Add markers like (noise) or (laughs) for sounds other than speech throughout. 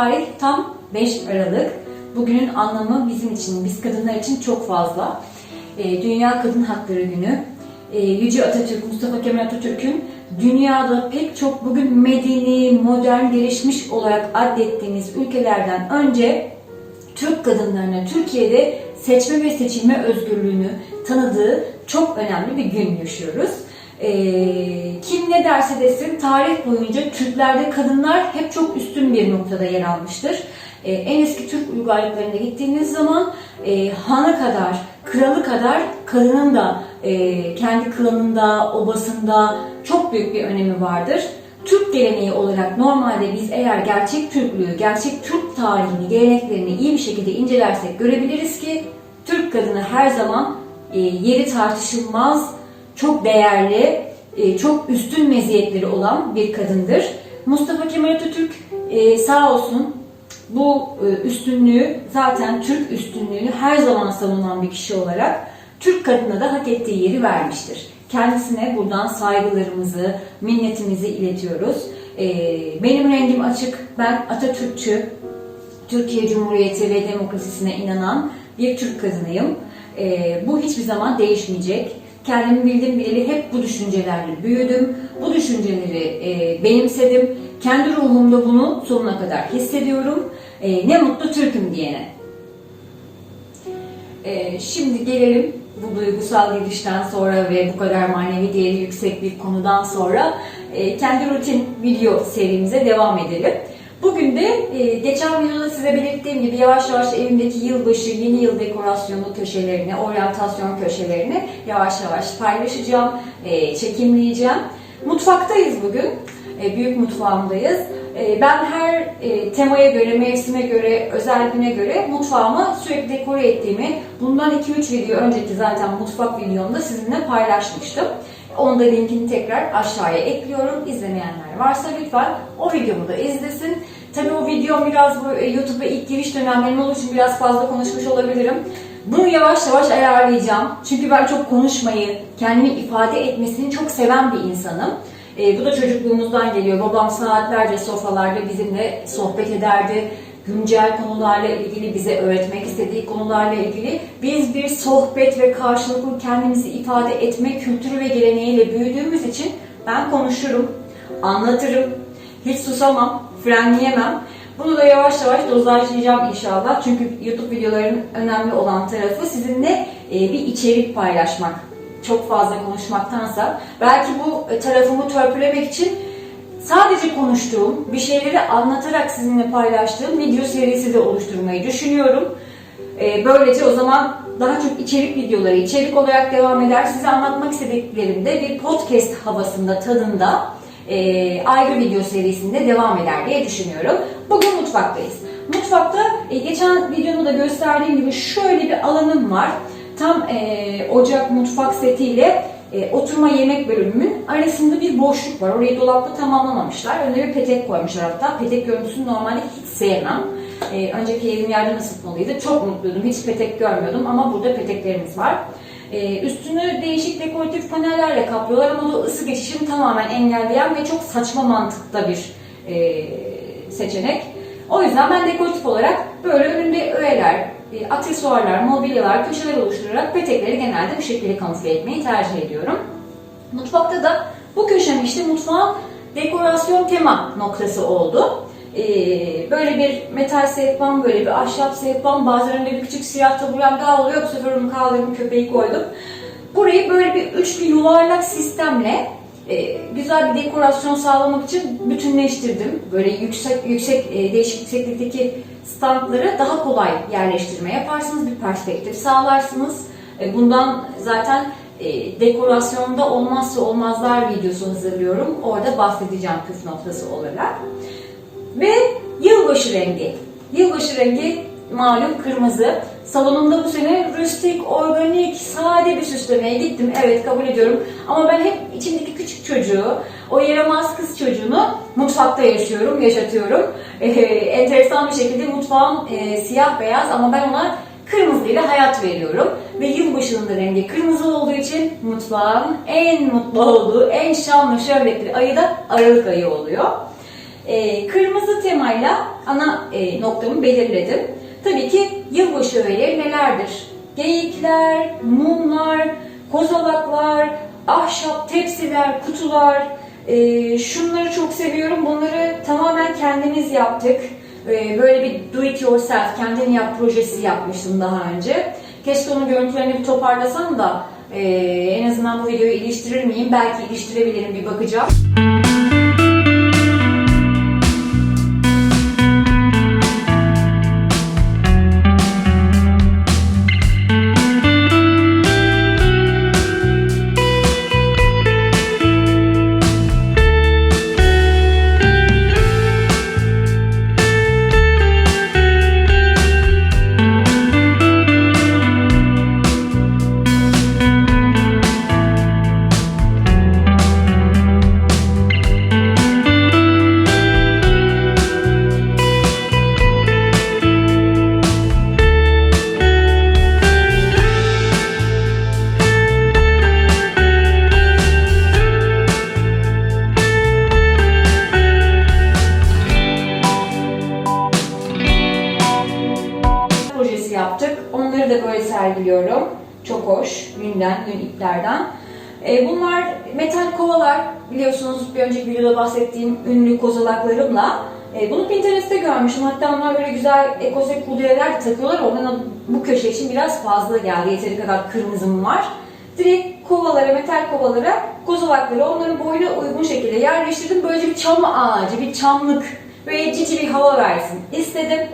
tarih tam 5 Aralık. Bugünün anlamı bizim için, biz kadınlar için çok fazla. Ee, Dünya Kadın Hakları Günü. Ee, Yüce Atatürk, Mustafa Kemal Atatürk'ün dünyada pek çok bugün medeni, modern, gelişmiş olarak adettiğimiz ülkelerden önce Türk kadınlarına Türkiye'de seçme ve seçilme özgürlüğünü tanıdığı çok önemli bir gün yaşıyoruz. Ee, kim ne derse desin tarih boyunca Türklerde kadınlar hep çok üstün bir noktada yer almıştır. Ee, en eski Türk uygarlıklarına gittiğiniz zaman e, hana kadar, kralı kadar kadının da e, kendi klanında, obasında çok büyük bir önemi vardır. Türk geleneği olarak normalde biz eğer gerçek Türklüğü, gerçek Türk tarihini, geleneklerini iyi bir şekilde incelersek görebiliriz ki Türk kadını her zaman e, yeri tartışılmaz, çok değerli, e, çok üstün meziyetleri olan bir kadındır. Mustafa Kemal Atatürk e, sağ olsun bu e, üstünlüğü zaten Türk üstünlüğünü her zaman savunan bir kişi olarak Türk kadına da hak ettiği yeri vermiştir. Kendisine buradan saygılarımızı, minnetimizi iletiyoruz. Benim rengim açık, ben Atatürkçü, Türkiye Cumhuriyeti ve demokrasisine inanan bir Türk kadınıyım. Bu hiçbir zaman değişmeyecek. Kendimi bildim bileli hep bu düşüncelerle büyüdüm. Bu düşünceleri e, benimsedim. Kendi ruhumda bunu sonuna kadar hissediyorum. E, ne mutlu Türk'üm diyene. E, şimdi gelelim bu duygusal girişten sonra ve bu kadar manevi değeri yüksek bir konudan sonra e, kendi rutin video serimize devam edelim. Bugün de e, geçen videoda size belirttiğim gibi yavaş yavaş evimdeki yılbaşı, yeni yıl dekorasyonu köşelerini, oryantasyon köşelerini yavaş yavaş paylaşacağım, e, çekimleyeceğim. Mutfaktayız bugün, e, büyük mutfağımdayız. E, ben her e, temaya göre, mevsime göre, özel güne göre mutfağımı sürekli dekore ettiğimi bundan 2-3 video önceki zaten mutfak videomda sizinle paylaşmıştım. Onu da linkini tekrar aşağıya ekliyorum. İzlemeyenler varsa lütfen o videomu da izlesin. Tabii o videom biraz bu e, YouTube'a ilk giriş dönemlerim olduğu için biraz fazla konuşmuş olabilirim. Bunu yavaş yavaş ayarlayacağım. Çünkü ben çok konuşmayı, kendimi ifade etmesini çok seven bir insanım. E, bu da çocukluğumuzdan geliyor. Babam saatlerce sofralarda bizimle sohbet ederdi. Güncel konularla ilgili bize öğretmek istediği konularla ilgili biz bir sohbet ve karşılıklı kendimizi ifade etme kültürü ve geleneğiyle büyüdüğümüz için ben konuşurum, anlatırım, hiç susamam, frenleyemem. Bunu da yavaş yavaş dozajlayacağım inşallah. Çünkü YouTube videolarının önemli olan tarafı sizinle e, bir içerik paylaşmak. Çok fazla konuşmaktansa. Belki bu e, tarafımı törpülemek için sadece konuştuğum, bir şeyleri anlatarak sizinle paylaştığım video serisi de oluşturmayı düşünüyorum. E, Böylece o zaman daha çok içerik videoları, içerik olarak devam eder. Size anlatmak istediklerimde bir podcast havasında, tadında e, ayrı video serisinde devam eder diye düşünüyorum. Bugün mutfaktayız. Mutfakta e, geçen videomu da gösterdiğim gibi şöyle bir alanım var. Tam e, ocak mutfak setiyle e, oturma yemek bölümümün arasında bir boşluk var. Orayı dolapta tamamlamamışlar. Önüne bir petek koymuşlar hatta. Petek görüntüsünü normalde hiç sevmem. E, önceki evim yerden ısıtmalıydı. Çok mutluydum. Hiç petek görmüyordum ama burada peteklerimiz var. Ee, üstünü değişik dekoratif panellerle kaplıyorlar ama o ısı geçişini tamamen engelleyen ve çok saçma mantıkta bir e, seçenek. O yüzden ben dekoratif olarak böyle önünde öğeler, e, aksesuarlar, mobilyalar, köşeler oluşturarak petekleri genelde bu şekilde kamufle etmeyi tercih ediyorum. Mutfakta da bu köşem işte mutfağın dekorasyon tema noktası oldu. Ee, böyle bir metal sehpam, böyle bir ahşap sehpam, bazen önünde bir küçük siyah taburem daha oluyor. Bu sefer onu kaldırdım, köpeği koydum. Burayı böyle bir üçlü yuvarlak sistemle e, güzel bir dekorasyon sağlamak için bütünleştirdim. Böyle yüksek yüksek e, değişik yükseklikteki standları daha kolay yerleştirme yaparsınız, bir perspektif sağlarsınız. E, bundan zaten dekorasyonda olmazsa olmazlar videosu hazırlıyorum. Orada bahsedeceğim püf noktası olarak. Ve yılbaşı rengi. Yılbaşı rengi malum kırmızı. Salonumda bu sene rustik, organik, sade bir süslemeye gittim. Evet kabul ediyorum. Ama ben hep içimdeki küçük çocuğu, o yaramaz kız çocuğunu mutfakta yaşıyorum, yaşatıyorum. (laughs) Ee, enteresan bir şekilde mutfağım e, siyah beyaz ama ben ona kırmızıyla hayat veriyorum. Ve yılbaşının da rengi kırmızı olduğu için mutfağın en mutlu olduğu, en şanlı şöhretli ayı da Aralık ayı oluyor. Ee, kırmızı temayla ana e, noktamı belirledim. Tabii ki yılbaşı öğeleri nelerdir? Geyikler, mumlar, kozalaklar, ahşap tepsiler, kutular. Ee, şunları çok seviyorum. Bunları tamamen kendimiz yaptık. Ee, böyle bir do it yourself, kendin yap projesi yapmıştım daha önce. Keşke onun görüntülerini bir toparlasam da e, en azından bu videoyu iliştirir miyim? Belki iliştirebilirim bir bakacağım. Projesi yaptık. Onları da böyle sergiliyorum. Çok hoş. Yünden, yün iplerden. E, bunlar metal kovalar. Biliyorsunuz bir önceki videoda bahsettiğim ünlü kozalaklarımla. E, bunu Pinterest'te görmüşüm. Hatta onlar böyle güzel ekosek kudyeler takıyorlar. Ondan bu köşe için biraz fazla geldi. Yeteri kadar kırmızım var. Direkt kovalara, metal kovalara, kozalakları onların boyuna uygun şekilde yerleştirdim. Böylece bir çam ağacı, bir çamlık, böyle cici bir hava versin istedim.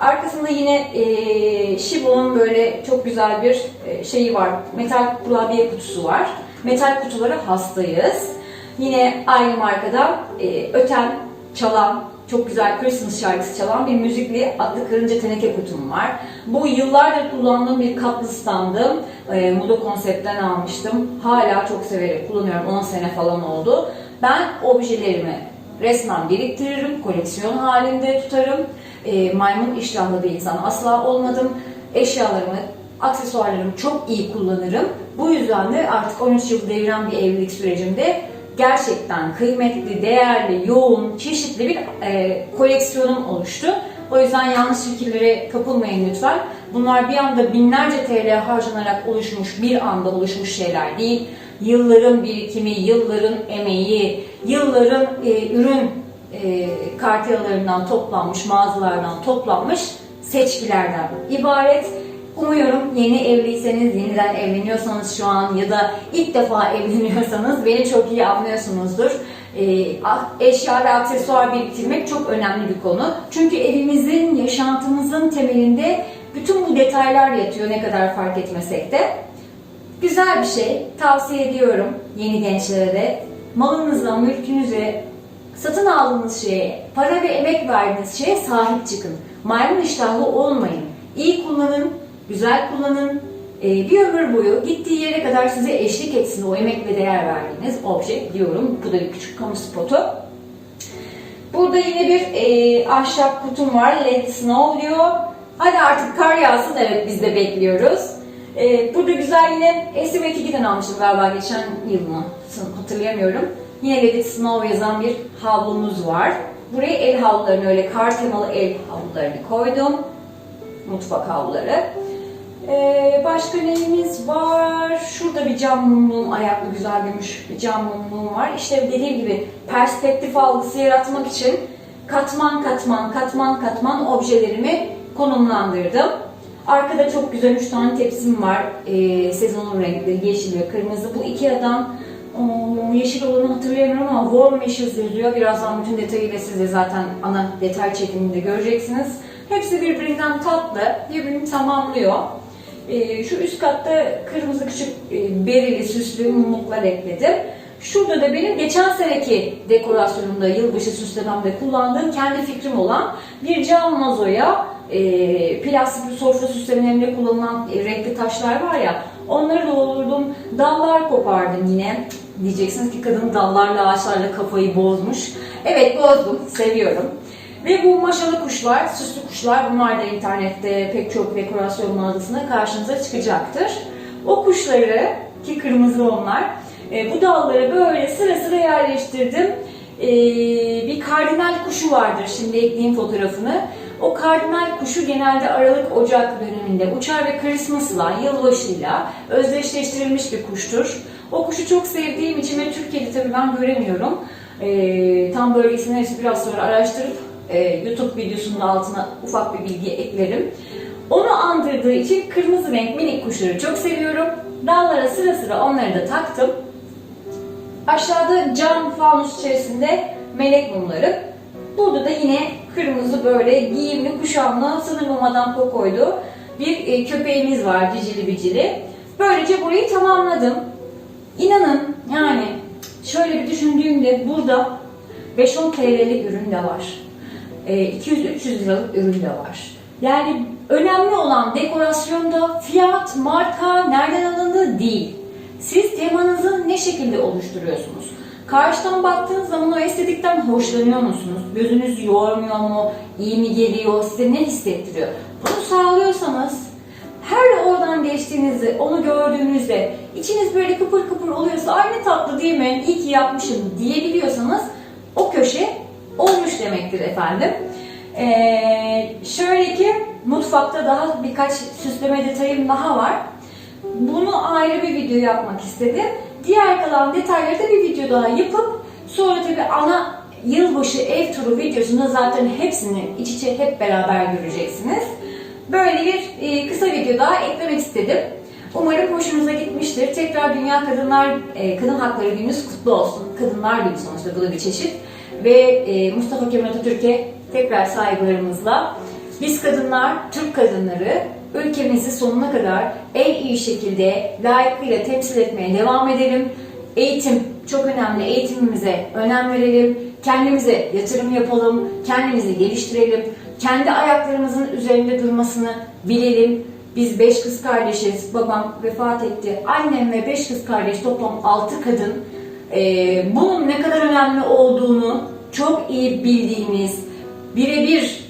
Arkasında yine e, Shibo'nun böyle çok güzel bir e, şeyi var. Metal kurabiye kutusu var. Metal kutulara hastayız. Yine aynı markada e, öten, çalan, çok güzel Christmas şarkısı çalan bir müzikli adlı karınca teneke kutum var. Bu yıllardır kullandığım bir kaplı standım. E, Moda konseptten almıştım. Hala çok severek kullanıyorum. 10 sene falan oldu. Ben objelerimi resmen biriktiririm, koleksiyon halinde tutarım. E, maymun iştahlı bir insan asla olmadım. Eşyalarımı, aksesuarlarımı çok iyi kullanırım. Bu yüzden de artık 13 yıl deviren bir evlilik sürecimde gerçekten kıymetli, değerli, yoğun, çeşitli bir e, koleksiyonum oluştu. O yüzden yanlış fikirlere kapılmayın lütfen. Bunlar bir anda binlerce TL harcanarak oluşmuş, bir anda oluşmuş şeyler değil. Yılların birikimi, yılların emeği, yılların e, ürün e, kartelalarından toplanmış, mağazalardan toplanmış seçkilerden ibaret. Umuyorum yeni evliyseniz, yeniden evleniyorsanız şu an ya da ilk defa (laughs) evleniyorsanız beni çok iyi anlıyorsunuzdur. E, eşya ve aksesuar biriktirmek çok önemli bir konu. Çünkü evimizin, yaşantımızın temelinde bütün bu detaylar yatıyor ne kadar fark etmesek de. Güzel bir şey, tavsiye ediyorum yeni gençlere de. Malınıza, mülkünüze, satın aldığınız şeye, para ve emek verdiğiniz şeye sahip çıkın. Maymun iştahlı olmayın. İyi kullanın, güzel kullanın. Ee, bir ömür boyu gittiği yere kadar size eşlik etsin o emek ve değer verdiğiniz obje diyorum. Bu da bir küçük kamu spotu. Burada yine bir e, ahşap kutum var. Let snow diyor. Hadi artık kar yağsın. Evet biz de bekliyoruz. E, burada güzel yine SM2'den almıştım galiba geçen yıl mı? Hatırlayamıyorum. Yine Let It Snow yazan bir havlumuz var. Buraya el havlularını öyle kar temalı el havlularını koydum. Mutfak havluları. Ee, başka neyimiz var? Şurada bir cam mumluğum, ayaklı güzel gümüş bir cam mumluğum var. İşte dediğim gibi perspektif algısı yaratmak için katman katman katman katman objelerimi konumlandırdım. Arkada çok güzel üç tane tepsim var. Ee, sezonun renkleri yeşil ve kırmızı. Bu Ikea'dan yeşil olanı hatırlayamıyorum ama Warm Wishes yazıyor. Birazdan bütün detayıyla siz de zaten ana detay çekiminde göreceksiniz. Hepsi birbirinden tatlı, birbirini tamamlıyor. Ee, şu üst katta kırmızı küçük e, berili süslü mumluklar ekledim. Şurada da benim geçen seneki dekorasyonumda, yılbaşı süslememde kullandığım kendi fikrim olan bir cam vazoya e, plastik bir sofra süslemelerinde kullanılan e, renkli taşlar var ya onları doldurdum. Dallar kopardım yine. Diyeceksiniz ki kadın dallarla ağaçlarla kafayı bozmuş. Evet bozdum. Seviyorum. Ve bu maşalı kuşlar, süslü kuşlar bunlar da internette pek çok dekorasyon mağazasında karşınıza çıkacaktır. O kuşları ki kırmızı onlar e, bu dallara böyle sıra sıra yerleştirdim. E, bir kardinal kuşu vardır şimdi ekleyeyim fotoğrafını. O kardinal kuşu genelde Aralık Ocak döneminde uçar ve karizmasıyla, yılbaşıyla özdeşleştirilmiş bir kuştur. O kuşu çok sevdiğim için ve Türkiye'de tabii ben göremiyorum. E, tam bölgesini biraz sonra araştırıp e, YouTube videosunun altına ufak bir bilgi eklerim. Onu andırdığı için kırmızı renk minik kuşları çok seviyorum. Dallara sıra sıra onları da taktım. Aşağıda cam fanus içerisinde melek mumları. Burada da yine kırmızı böyle giyimli kuşamlı sanırım Madame Coco'ydu. Bir e, köpeğimiz var cicili bicili. Böylece burayı tamamladım. İnanın yani şöyle bir düşündüğümde burada 5-10 TL'lik ürün de var. E, 200-300 liralık ürün de var. Yani önemli olan dekorasyonda fiyat, marka, nereden alındığı değil. Siz temanızı ne şekilde oluşturuyorsunuz? Karşıdan baktığınız zaman o estetikten hoşlanıyor musunuz? Gözünüz yormuyor mu? İyi mi geliyor? Size ne hissettiriyor? Bunu sağlıyorsanız her oradan geçtiğinizde, onu gördüğünüzde içiniz böyle kıpır kıpır oluyorsa aynı tatlı değil mi? İyi ki yapmışım diyebiliyorsanız o köşe olmuş demektir efendim. Ee, şöyle ki mutfakta daha birkaç süsleme detayım daha var. Bunu ayrı bir video yapmak istedim. Diğer kalan detayları da bir video daha yapıp sonra tabi ana yılbaşı ev turu videosunda zaten hepsini iç içe hep beraber göreceksiniz. Böyle bir e, kısa video daha eklemek istedim. Umarım hoşunuza gitmiştir. Tekrar Dünya Kadınlar e, Kadın Hakları Gününüz kutlu olsun. Kadınlar Günü sonuçta bu da bir çeşit. Ve e, Mustafa Kemal Atatürk'e tekrar saygılarımızla biz kadınlar, Türk kadınları ülkemizi sonuna kadar en iyi şekilde layıkıyla temsil etmeye devam edelim. Eğitim çok önemli. Eğitimimize önem verelim. Kendimize yatırım yapalım. Kendimizi geliştirelim. Kendi ayaklarımızın üzerinde durmasını bilelim. Biz beş kız kardeşiz. Babam vefat etti. Annem ve beş kız kardeş toplam altı kadın. Ee, bunun ne kadar önemli olduğunu çok iyi bildiğimiz, birebir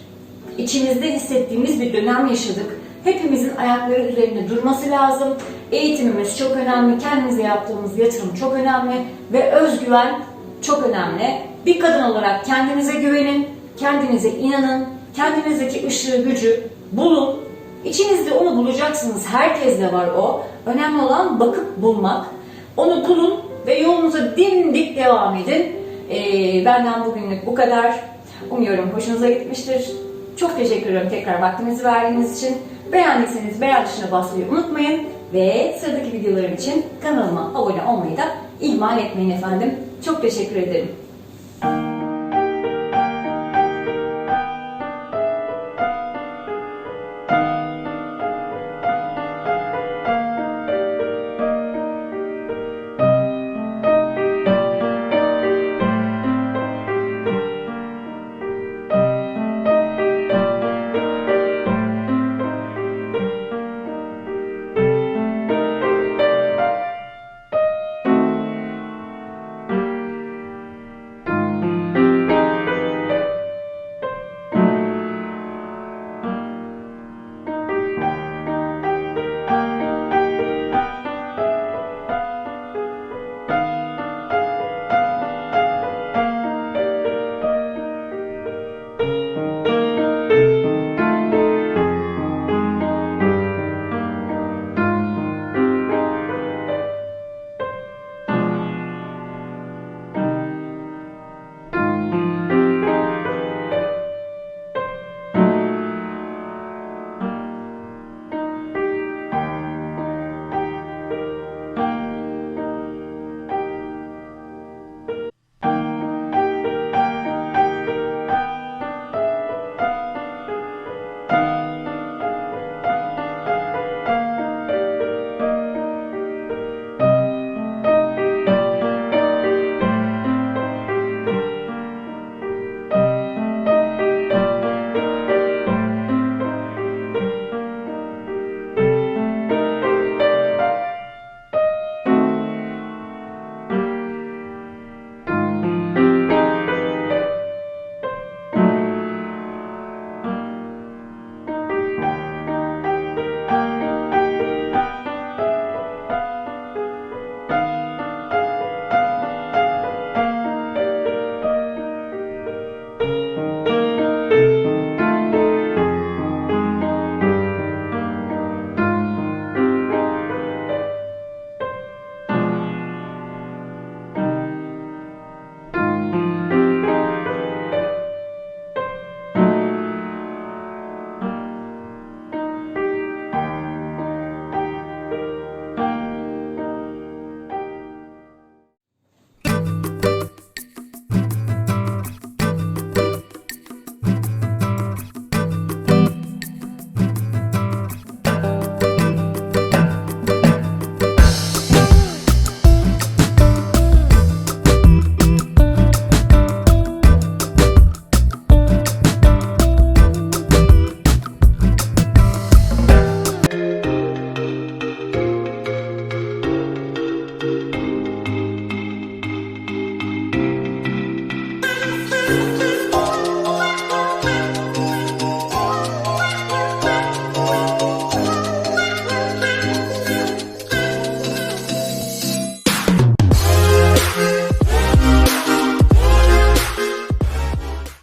içimizde hissettiğimiz bir dönem yaşadık. Hepimizin ayakları üzerinde durması lazım. Eğitimimiz çok önemli, kendimize yaptığımız yatırım çok önemli ve özgüven çok önemli. Bir kadın olarak kendinize güvenin, kendinize inanın, kendinizdeki ışığı, gücü bulun. İçinizde onu bulacaksınız. Herkeste var o. Önemli olan bakıp bulmak. Onu bulun ve yolunuza dimdik devam edin. Ee, benden bugünlük bu kadar. Umuyorum hoşunuza gitmiştir. Çok teşekkür ederim tekrar vaktinizi verdiğiniz için. Beğendiyseniz beğen tuşuna basmayı unutmayın. Ve sıradaki videolarım için kanalıma abone olmayı da ihmal etmeyin efendim. Çok teşekkür ederim.